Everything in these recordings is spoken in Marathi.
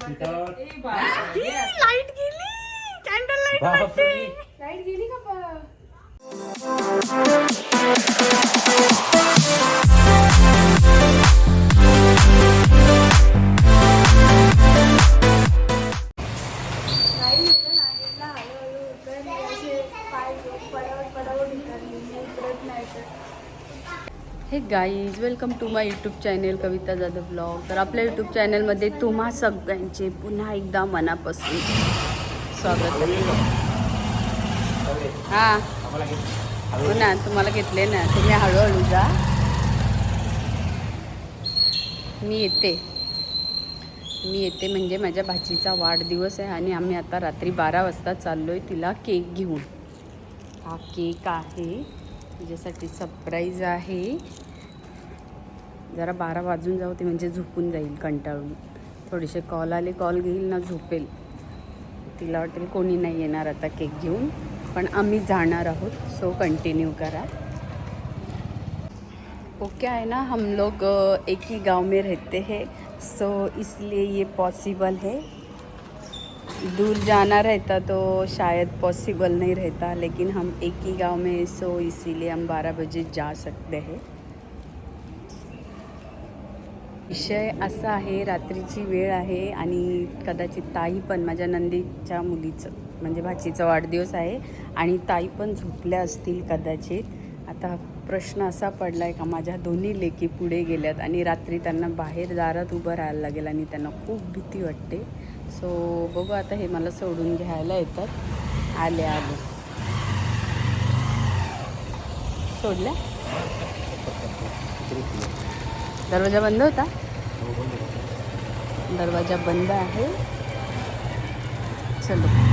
सांगितलंय लाइट गेली. कॅन्डल लाइट लाइट गेली का पण hey guys welcome to my YouTube channel Kavita Jadhav blog तर आपल्या यूट्यूब चॅनलमध्ये तुम्हा सगळ्यांचे पुन्हा एकदा मनापासून स्वागत हां हो ना तुम्हाला घेतले ना तुम्ही हळूहळू जा. मी येते. मी येते म्हणजे माझ्या भाचीचा वाढदिवस आहे आणि आम्ही आता रात्री बारा वाजता चाललो आहे तिला केक घेऊन. हा केक आहे. तिच्यासाठी सरप्राईज आहे. जरा बारा वाजून जाऊ ते म्हणजे झोपून जाईल कंटाळून. थोडेसे कॉल आले कॉल घेईल ना झोपेल. तिला वाटेल कोणी नाही येणार आता केक घेऊन पण आम्ही जाणार आहोत सो कंटिन्यू करा. ओके आहे ना हम लोग एक ही गांव में रहते हैं सो इसलिए ये पॉसिबल है. दूर जाना रहता तो शायद पॉसिबल नहीं रहता लेकिन हम एक ही गांव में सो इसीलिए हम 12 बजे जा सकते हैं। विषय असा आहे रात्रीची वेळ आहे आणि कदाचित ताई पण माझ्या नंदीच्या मुलीचं म्हणजे भाचीचा वाढदिवस आहे आणि ताई पण झोपल्या असतील कदाचित. आता प्रश्न असा पडला आहे का माझ्या दोन्ही लेकी पुढे गेल्यात आणि रात्री त्यांना बाहेर दारात उभं राहायला लागेल आणि त्यांना खूप भीती वाटते. सो बघू आता हे मला सोडून घ्यायला येतात. आले आले. सोडल्या? दरवाजा बंद होता? दरवाजा बंद आहे. चलो.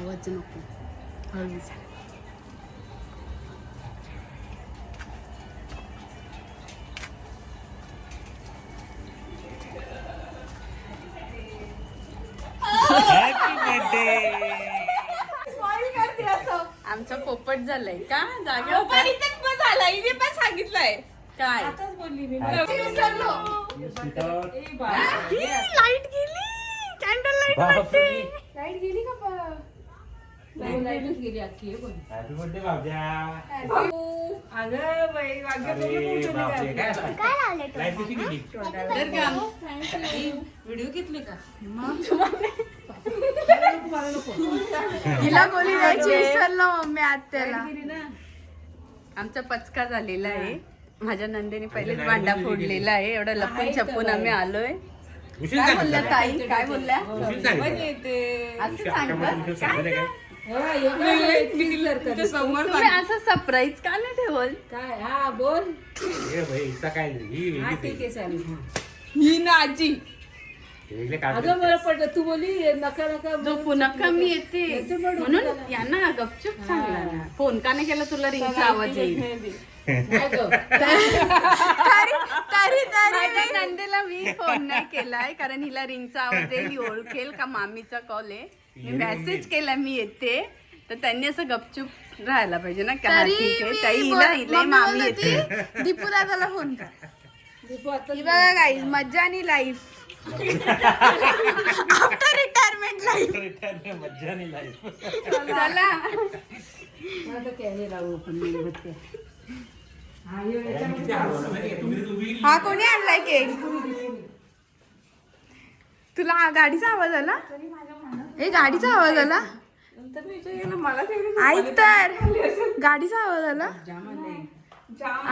आवाज नको. हळूच आमचं पोपट झालंय का? जागे अहो, पण इथेच पण झाला. हिने पण सांगितलंय. काय? आताच बोलली मी. विसरलो. लाइट गेली. कॅन्डल लाइट लाइट गेली? हॅपी बर्थडे बाबजा अगं बाई वाग्य अरे बापरे काय असतं? लाइट कशी गेली? व्हिडिओ घेतले का? हिला गोळी द्यायची विसरलो मम्मी आत्याला आमचा पचका झालेला आहे. माझ्या नंदेने पहिलेच भांडा फोडलेला आहे एवढं लपून छपून आम्ही आलोय. काय बोलल्या? ताई? काय बोलल्या? असं सांगतात. तुम्ही असं सरप्राईज का नाही ठेवल काय? हा बोल. हे. ही हा ठीक आहे चालेल. हा. ना आजी. अगं मला पडलं. तू बोली नका नका जो पुन्हा कमी येते. म्हणून यांना गपचूप सांगला ना. फोन का नाही केला तुला रिंगचा आवाज येईल. तरी तरी तरी नंदेला मी फोन नाही केलाय कारण हिला रिंगचा आवाज येईल ही ओळखेल का मामीचा कॉल आहे? मी मेसेज केला मी येते. तर त्यांनी असं गपचूप राहायला पाहिजे ना. का हा, ठीक आहे ताई हिला हिला मामी येते. दीपू दादाला फोन कर. दीपू आता ही बघा गाईज मज्जा आणि लाईफ आफ्टर रिटायरमेंट लाईफ मज्जा नाही लाईफ चला. आता काय हे. हा, हे तर हा कोणी आणलाय केक तुला आ- गाडीचा आवाज आला? ए गाडीचा आवाज आला? ऐक तर. गाडीचा आवाज आला?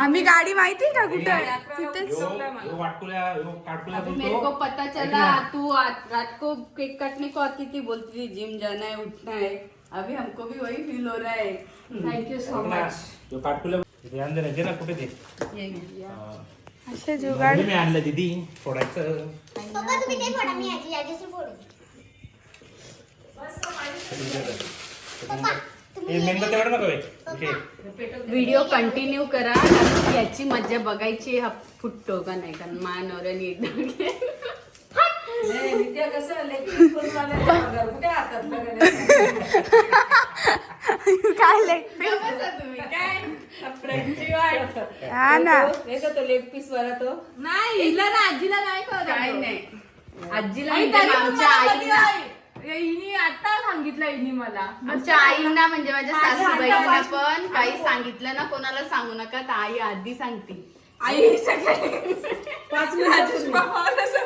आम्ही गाडी माहिती का कुठे? तिथेच. यो यो वाटकुल्या यो काटकुल्या मेरे को बोलतो पता चला तू आज रात को केक काटने को आती थी बोलती थी जिम जाना है उठना है। अभी हमको भी वही फील हो रहा है। थैंक यू सो मच काटकुल्या ते आणलं दे ना कुठे ते असे जुगाड. मी आणलं दीदी फोडायचं. पप्पा तुम्ही ते फोडा मी याची याची फोडू व्हिडिओ कंटिन्यू करा याची मज्जा बघायची हा फुटतो का नाही कारण मा नवऱ्याने एकदा नाही, नित्या कसं लेकरं करून आल्या, कुठे हातातलं गेलं? काय लेग तुम्ही काय? फ्रेंडची वाट. हा ना. तो लेग पीस वाला तो. नाही हिला ना आजीला नाही काय नाही. आजीला आमच्या आईला. हिनी आता सांगितलं हिनी मला. आमच्या आईंना म्हणजे माझ्या सासूबाईंना पण काही सांगितलं ना कोणाला सांगू नका तर आई आधी सांगते. आई सगळे. पाच मिनिटात माझा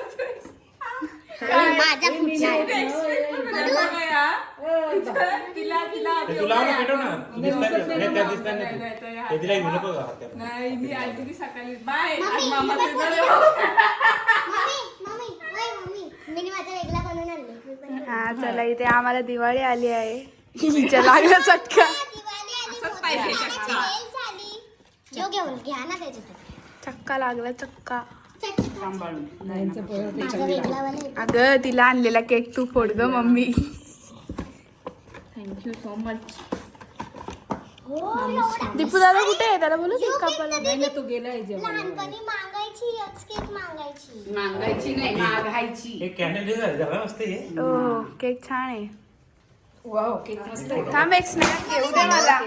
पुढचा तिला तिला ते तुला आवडलं पेटव ना तू दिसला नाही. नाही, त्या दिसला नाही. तू. ते तिला घेऊ नको हातात. नाही मी आजी सकाळी. बाय. मम्मी, मामा मी पण तुझं- मम्मी मम्मी ओय मम्मी. मी माझा वेगळा बनवून आणले हा चला इथे आम्हाला दिवाळी आली आहे. हिच्या लागला चटका. घेऊन घ्या ना त्याच्यात चक्का लागला चक्का. अगं तिला आणलेला केक तू फोड ग मम्मी. थँक्यू सो मच हो. दीपू दादा कुठे आहे? त्याला बोलू केक कापायला. तो लहानपणी मागायची यच केक मागायची मागायची नाही मागायची हे जरा हे हो केक छान आहे वाव केक मस्त आहे. थांब एक स्नॅप घेऊ दे मला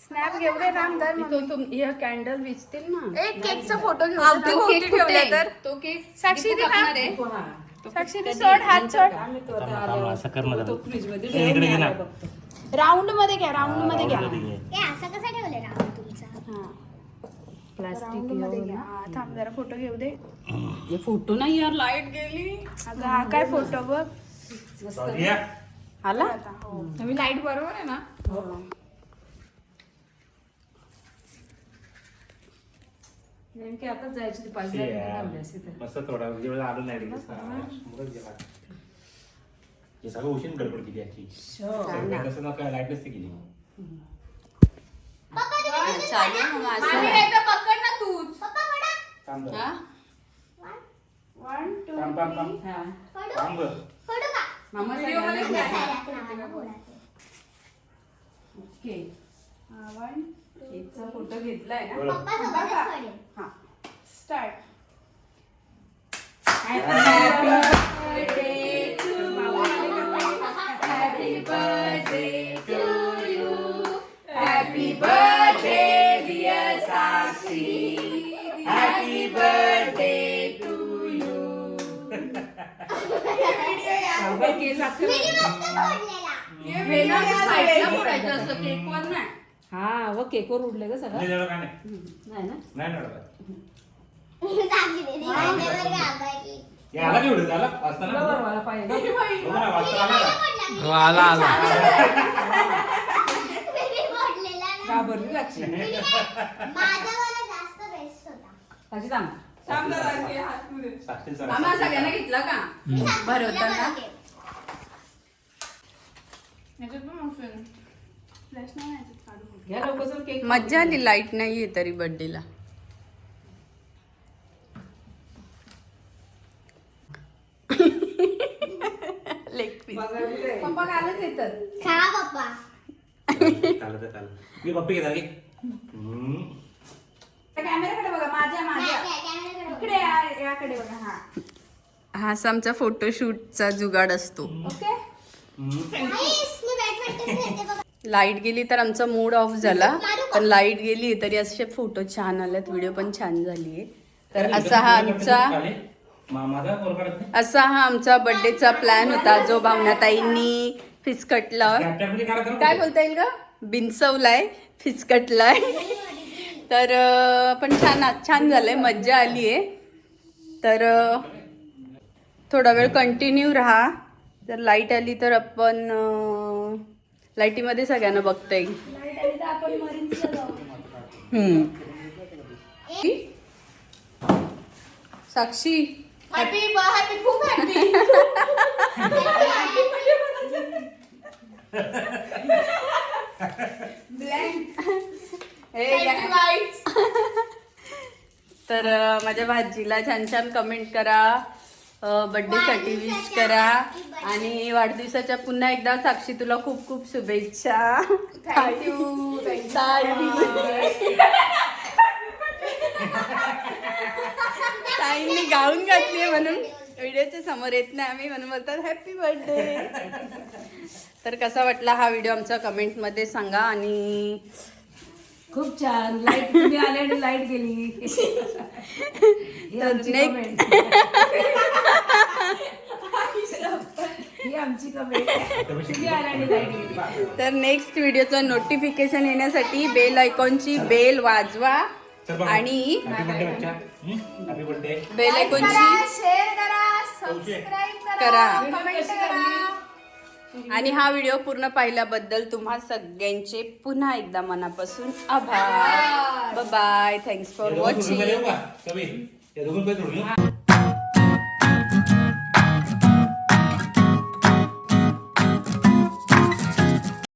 स्नॅप घेऊ दे थांब तर मग. तो तुम हे कॅन्डल विचतील ना एक केकचा फोटो घेऊ दे. कुठे ठेवला? तर तो केक साक्षी दीपू दे ना. कापणार आहे हा. साक्षी ते सोड हात सोड आम्ही तो आता थांबा, थांबा, आल्यावर असं कर ना तो जरा. फ्रीजमध्ये ए, इकडे घे ना. ठेवून बघतो. राऊंडमध्ये घ्या राऊंडमध्ये घ्या असं कसं ठेवलं राहून तुमचा हा, थांब जरा फोटो घेऊ दे. हे फोटो नाही यार लाइट गेली. अगं हा काय फोटो बघ? हा. आला मी लाइट बरोबर आहे ना? नेमकी आताच जायची ती पाच ते दहा मिनिटं यार. लावली असती तर. मस्त थोडा वेळ आलो नाही रे. मुलंच गेला. हे सगळं उशीर गडबड केली याची सगळं कसं ना काय लाइट नसते केली. तुम्ही चालू? मग तर पकड ना तूच पप्पा पडा थांब जरा. हा? वन टू थांब थांब थांब हा. पडू थांब गं. पडू का मामा Video मध्ये सगळ्यांना घ्या. घ्या. साऱ्यात राहा, बोलायचं. ओके वन केकचा फोटो घेतलाय ना बोला. हा स्टार्ट हॅपी तोडलेला. हे ना साईडला फोडायचं असतं केकवर नाही. हा व केकवर उडले ग सगळं. नाही ना? नाही आला का? आला? घाबरली सगळ्यांना घेतला का? भरवताना? तुला बघा केक. याच्यात पण ऑप्शन फ्लॅश नाही याच्यात काढून घ्या लवकर चल केक मज्जा आली लाइट नाहीये तरी बर्थडेला लेग पीस पप्पा कालच येतात. खा पप्पा. चालत चालत. मी पप्पी घेणार की हम्म. कॅमेराकडे बघा माझ्या माझ्या. कॅमेराकडे बघ. इकडे या- याकडे बघा हा. हा असा आमचा फोटोशूटचा जुगाड असतो. ओके लाइट गेली तर आमचा मूड ऑफ झाला. पण लाइट गेली तरी असे फोटो छान आलेत. व्हिडिओ पण छान झालीये तर असा हा आमचा? असा हा आमचा बर्थडेचा प्लॅन होता. जो भावनाताईंनी फिसकटला. काय बोलता येईल का बिनसवलाय फिसकटलाय. तर पण छान छान झालंय. मज्जा आली आहे. तर थोडा वेळ कंटिन्यू राहा. जर लाइट आली तर आपण लाईटीमध्ये सगळ्यांना बघता येईल. साक्षी. तर माझ्या भाजीला छान छान कमेंट करा. बर्थडे साठी विश करा. आणि वाढदिवसाच्या पुन्हा एकदा साक्षी तुला खूप खूप शुभेच्छा. थँक्यू ताईंनी गाऊन घातली म्हणून. व्हिडिओच्या समोर येत नाही आम्ही म्हणून बोलतात हॅपी बर्थडे तर कसा वाटला हा व्हिडिओ आमचा कमेंटमध्ये सांगा. आणि खूप छान. लाइट तुम्ही आले आणि लाइट गेली. ही आमची next- comment. ही आमची कमेंट तुम्ही आले आणि लाइट गेली. तर नेक्स्ट व्हिडिओचं नोटिफिकेशन येण्यासाठी बेल आयकॉनची बेल वाजवा. आणि हॅपी बर्थडे बच्चा. हॅपी बर्थडे बेल आयकॉनची शेअर करा सबस्क्राईब करा. करा कमेंट करा. आणि हा व्हिडिओ पूर्ण पाहिल्याबद्दल तुम्हा सगळ्यांचे पुन्हा एकदा मनापासून आभार. Bye thanks for watching